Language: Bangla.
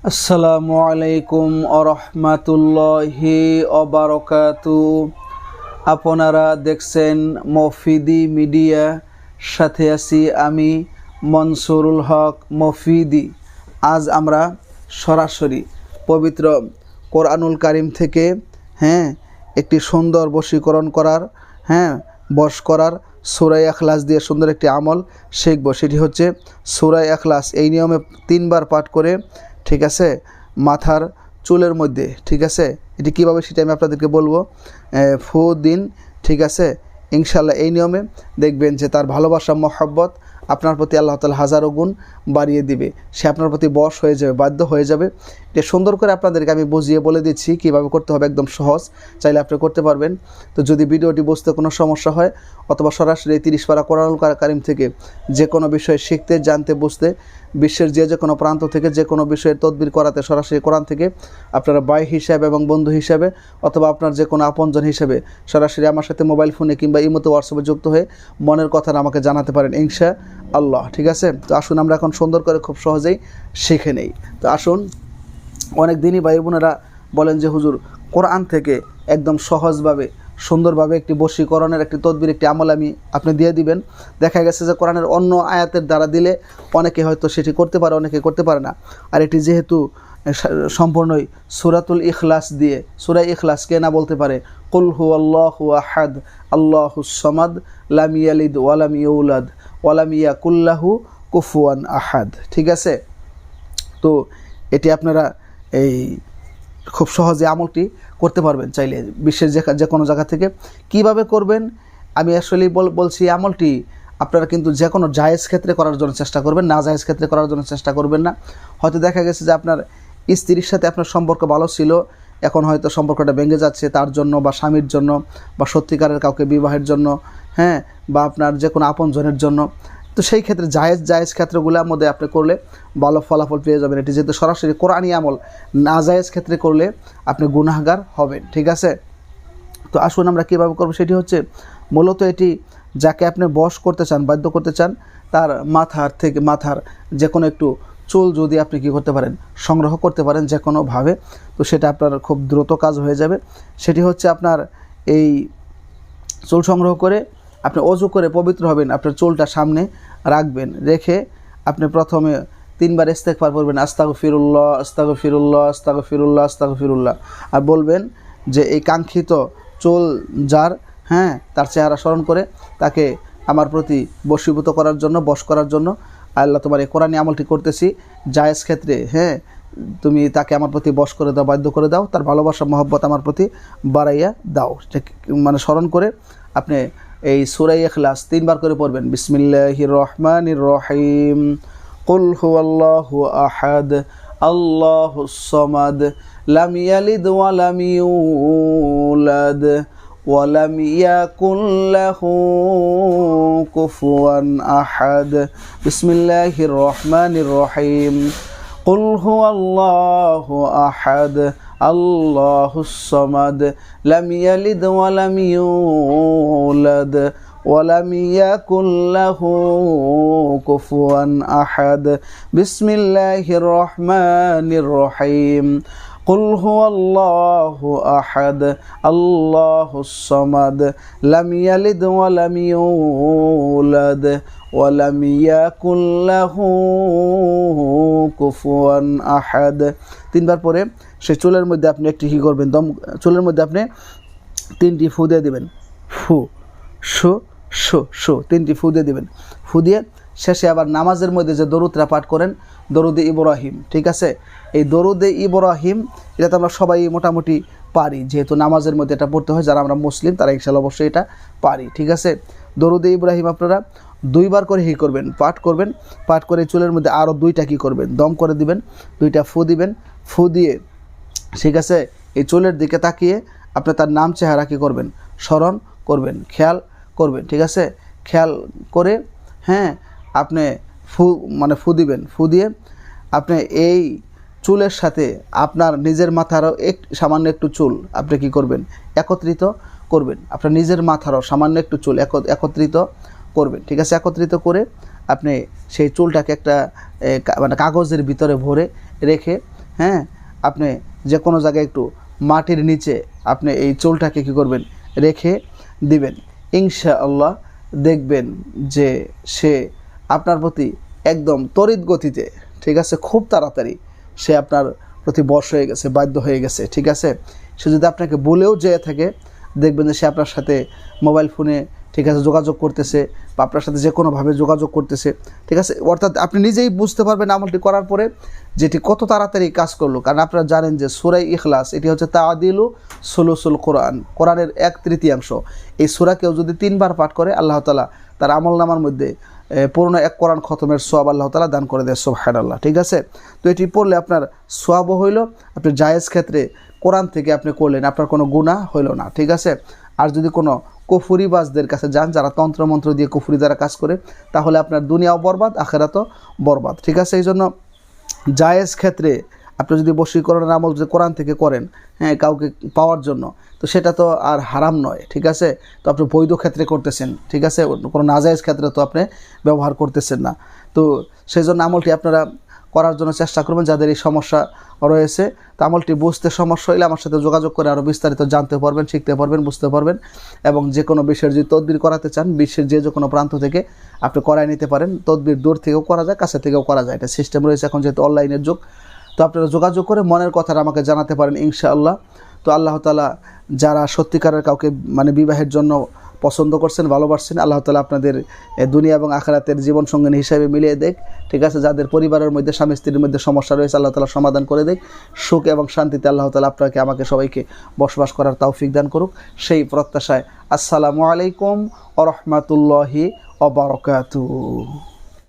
আসসালামু আলাইকুম আরহামাতুল্লাহি অবারকাতু আপনারা দেখছেন মফিদি মিডিয়া, সাথে আছি আমি মনসুরুল হক মফিদি। আজ আমরা সরাসরি পবিত্র কোরআনুল কারিম থেকে হ্যাঁ একটি সুন্দর বশীকরণ করার হ্যাঁ বশ করার সুরাই আখলাস দিয়ে সুন্দর একটি আমল শিখব। সেটি হচ্ছে সুরাই আখলাস এই নিয়মে তিনবার পাঠ করে ঠিক আছে? মাথার চুলের মধ্যে, ঠিক আছে? এটি কীভাবে সেটা আমি আপনাদেরকে বলব? ফু দিন, ঠিক আছে? ইনশাল্লাহ এই নিয়মে দেখবেন যে তার ভালোবাসা, মহব্বত আপনার প্রতি আল্লাহ তালা হাজারো গুণ বাড়িয়ে দিবে। সে আপনার প্রতি বশ হয়ে যাবে, বাধ্য হয়ে যাবে। এটা সুন্দর করে আপনাদেরকে আমি বুঝিয়ে বলে দিচ্ছি, কীভাবে করতে হবে একদম সহজ। চাইলে আপনি করতে পারবেন। তো যদি ভিডিওটি বুঝতে কোনো সমস্যা হয়, অথবা সরাসরি তিরিশ পারা কোরআনুল কারিম থেকে যে কোনো বিষয় শিখতে, জানতে, বুঝতে বিশ্বের যে যে কোনো প্রান্ত থেকে যে কোনো বিষয়ের তদবির করাতে সরাসরি কোরআন থেকে আপনারা বাই হিসাবে এবং বন্ধু হিসাবে অথবা আপনার যে কোনো আপনজন হিসাবে সরাসরি আমার সাথে মোবাইল ফোনে কিংবা ইমোতে হোয়াটসঅ্যাপে যুক্ত হয়ে মনের কথাটা আমাকে জানাতে পারেন ইনশা আল্লাহ ঠিক আছে? তো আসুন, আমরা এখন সুন্দর করে খুব সহজেই শিখে নেই। তো আসুন, অনেক দিনই ভাই বোনেরা বলেন যে, হুজুর, কোরআন থেকে একদম সহজভাবে সুন্দরভাবে একটি বশীকরণের একটি তদবির, একটি আমল আমি আপনি দিয়ে দিবেন। দেখা গেছে যে কোরআনের অন্য আয়াতের দ্বারা দিলে অনেকে হয়তো সেটি করতে পারে, অনেকে করতে পারে না। আর এটি যেহেতু সম্পূর্ণই সুরাতুল ইখলাস দিয়ে, সুরা ইখলাস কে না বলতে পারে? কুল হু আল্লাহ আহাদ, আল্লাহু সমাদ, লাম ইয়ালিদ ওয়ালাম ইউলাদ ওয়ালাম ইয়া কুল্লাহু কুফুয়ান আহাদ। ঠিক আছে? তো এটি আপনারা এই খুব সহজে আমলটি করতে পারবেন চাইলে বিশ্বের যে যে কোনো জায়গা থেকে। কীভাবে করবেন? আমি আসলে বল বলছি আমলটি আপনারা কিন্তু যে কোনো জায়েজ ক্ষেত্রে করার জন্য চেষ্টা করবেন, না জায়েজ ক্ষেত্রে করার জন্য চেষ্টা করবেন না। হয়তো দেখা গেছে যে আপনার স্ত্রীর সাথে আপনার সম্পর্ক ভালো ছিল, এখন হয়তো সম্পর্কটা ভেঙে যাচ্ছে তার জন্য বা স্বামীর জন্য বা সত্যিকারের কাউকে বিবাহের জন্য হ্যাঁ বা আপনার যে কোনো আপনজনের জন্য। তো সেই ক্ষেত্রে জায়েজ জায়েজ ক্ষেত্রগুলোর মধ্যে আপনি করলে ভালো ফলাফল পেয়ে যাবেন। এটি যেহেতু সরাসরি কোরআনি আমল, না জায়েজ ক্ষেত্রে করলে আপনি গুনাহগার হবেন, ঠিক আছে? তো আসুন আমরা কীভাবে করব? সেটি হচ্ছে মূলত এটি যাকে আপনি বশ করতে চান, বাধ্য করতে চান, তার মাথার থেকে, মাথার যে কোনো একটু চুল যদি আপনি কী করতে পারেন, সংগ্রহ করতে পারেন যে কোনোভাবে তো সেটা আপনার খুব দ্রুত কাজ হয়ে যাবে। সেটি হচ্ছে আপনার এই চুল সংগ্রহ করে আপনি অজু করে পবিত্র হবেন, আপনার চুলটা সামনে রাখবেন, রেখে আপনি প্রথমে তিনবার ইস্তেকবার পড়বেন আস্তাগো ফিরুল্লাহ আস্তাগো ফিরুল্লাহ আস্তাগো ফিরুল্লাহ আস্তাগো ফিরুল্লাহ আর বলবেন যে এই কাঙ্ক্ষিত চুল যার হ্যাঁ তার চেহারা স্মরণ করে তাকে আমার প্রতি বশীভূত করার জন্য, বশ করার জন্য আল্লাহ তোমার এই কোরআনী আমলটি করতেছি। জায়েজ ক্ষেত্রে হ্যাঁ তুমি তাকে আমার প্রতি বশ করে দাও, বাধ্য করে দাও, তার ভালোবাসা, মহব্বত আমার প্রতি বাড়াইয়া দাও। মানে স্মরণ করে আপনি এই সুরাই এখলাস তিনবার করে পড়বেন। বিসমিল্লাহির রহমানির রহিম। কুল হুয়াল্লাহু আহাদ আল্লাহ সামাদ, লাম ইয়ালিদ ওয়া লাম ইউলাদ, ওয়া লাম ইয়াকুল লাহু কুফুয়ান আহাদ। বিসমিল্লাহির রহমানির রহিম। কুল হুয়াল্লাহু আহাদ الله الصمد لم يلد ولم يولد ولم يكن له كفوا أحد. بسم الله الرحمن الرحيم. قل هو الله أحد الله الصمد لم يلد ولم يولد ولم يكن له كفوا أحد তিনবার পরে সেই চুলের মধ্যে আপনি একটি কি করবেন দম চুলের মধ্যে আপনি তিনটি ফু দিয়ে দেবেন ফু শু শু শু তিনটি ফু দিয়ে দেবেন ফু দিয়ে শেষে আবার নামাজের মধ্যে যে দরুদরা পাঠ করেন, দরুদে ইব্রাহিম, ঠিক আছে? এই দরুদে ইব্রাহিম, এটা তো আমরা সবাই মোটামুটি পারি, যেহেতু নামাজের মধ্যে এটা পড়তে হয়, যারা আমরা মুসলিম, তারা ইনশাল্লাহ অবশ্যই এটা পারি, ঠিক আছে? দরুদে ইব্রাহিম আপনারা দুইবার করে হি করবেন, পাঠ করবেন, পাঠ করে চুলের মধ্যে আরও দুইটা কি করবেন, দম করে দিবেন, দুইটা ফু দিবেন, ফু দিয়ে, ঠিক আছে? এই চুলের দিকে তাকিয়ে আপনি তার নাম চেহারা কী করবেন? স্মরণ করবেন, খেয়াল করবেন, ঠিক আছে? খেয়াল করে হ্যাঁ আপনি ফু মানে ফু দিবেন। ফু দিয়ে আপনি এই চুলের সাথে আপনার নিজের মাথারও এক, সামান্য একটু চুল আপনি কি করবেন? একত্রিত করবেন। আপনার নিজের মাথারও সামান্য একটু চুল একত্রিত করবেন। ঠিক আছে? একত্রিত করে আপনি সেই চুলটাকে একটা মানে কাগজের ভিতরে ভরে রেখে হ্যাঁ আপনি যে কোনো জায়গায় একটু মাটির নিচে আপনি এই চুলটাকে কী করবেন? রেখে দিবেন। ইনশা আল্লাহ দেখবেন যে সে আপনার প্রতি একদম তড়িৎ গতিতে ঠিক আছে, খুব তাড়াতাড়ি সে আপনার প্রতি বশ হয়ে গেছে, বাধ্য হয়ে গেছে, ঠিক আছে? সে যদি আপনাকে বলেও যেয়ে থাকে, দেখবেন যে সে আপনার সাথে মোবাইল ফোনে, ঠিক আছে, যোগাযোগ করতেছে বা আপনার সাথে যে কোনোভাবে যোগাযোগ করতেছে, ঠিক আছে? অর্থাৎ আপনি নিজেই বুঝতে পারবেন আমলটি করার পরে যেটি কত তাড়াতাড়ি কাজ করল। কারণ আপনারা জানেন যে সুরাই ইখলাস, এটি হচ্ছে তাদিলু সুলুসুল কোরআন, কোরআনের এক তৃতীয়াংশ। এই সুরা কেউ যদি তিনবার পাঠ করে, আল্লাহ তালা তার আমল নামার মধ্যে পুরনো এক কোরআন খতমের সোয়াব আল্লাহ তালা দান করে দেয় সোহান আল্লাহ ঠিক আছে? তো এটি পড়লে আপনার সোয়াবও হইল, আপনি জায়েজ ক্ষেত্রে কোরআন থেকে আপনি করলেন, আপনার কোনো গুণা হইল না, ঠিক আছে? আর যদি কোনো কুফুরিবাজদের কাছে যান, যারা তন্ত্রমন্ত্র দিয়ে কুফুরি দ্বারা কাজ করে, তাহলে আপনার দুনিয়াও বরবাদ, আখেরাতও বরবাদ, ঠিক আছে? এই জন্য জায়েজ ক্ষেত্রে আপনি যদি বশীকরণের আমল যে কোরআন থেকে করেন হ্যাঁ কাউকে পাওয়ার জন্য তো সেটা তো আর হারাম নয়, ঠিক আছে? তো আপনি বৈধ ক্ষেত্রে করতেছেন, ঠিক আছে? কোনো নাজায়েজ ক্ষেত্রে তো আপনি ব্যবহার করতেছেন না। তো সেই জন্য আমলটি আপনারা করার জন্য চেষ্টা করবেন, যাদের এই সমস্যা রয়েছে। তো আমলটি বুঝতে সমস্যা হলে আমার সাথে যোগাযোগ করে আরও বিস্তারিত জানতে পারবেন, শিখতে পারবেন, বুঝতে পারবেন এবং যে কোনো বিষয়ের যদি তদবির করাতে চান, বিশ্বের যে যে কোনো প্রান্ত থেকে আপনি করায় নিতে পারেন। তদবির দূর থেকেও করা যায়, কাছে থেকেও করা যায়। এটা সিস্টেম রয়েছে এখন যেহেতু অনলাইনের যুগ। তো আপনারা যোগাযোগ করে মনের কথাটা আমাকে জানাতে পারেন, ইনশাআল্লাহ। তো আল্লাহ তালা যারা সত্যিকারের কাউকে মানে বিবাহের জন্য পছন্দ করছেন, ভালোবাসছেন, আল্লাহ তালা আপনাদের দুনিয়া এবং আখরাতের জীবন সঙ্গিনী হিসাবে মিলিয়ে দেখ। ঠিক আছে? যাদের পরিবারের মধ্যে, স্বামী স্ত্রীর মধ্যে সমস্যা রয়েছে, আল্লাহ তালা সমাধান করে দেখ। সুখ এবং শান্তিতে আল্লাহ তালা আপনাকে, আমাকে সবাইকে বসবাস করার তৌফিক দান করুক। সেই প্রত্যাশায় আসসালামু আলাইকুম আ রহমতুল্লাহি অবরকাতু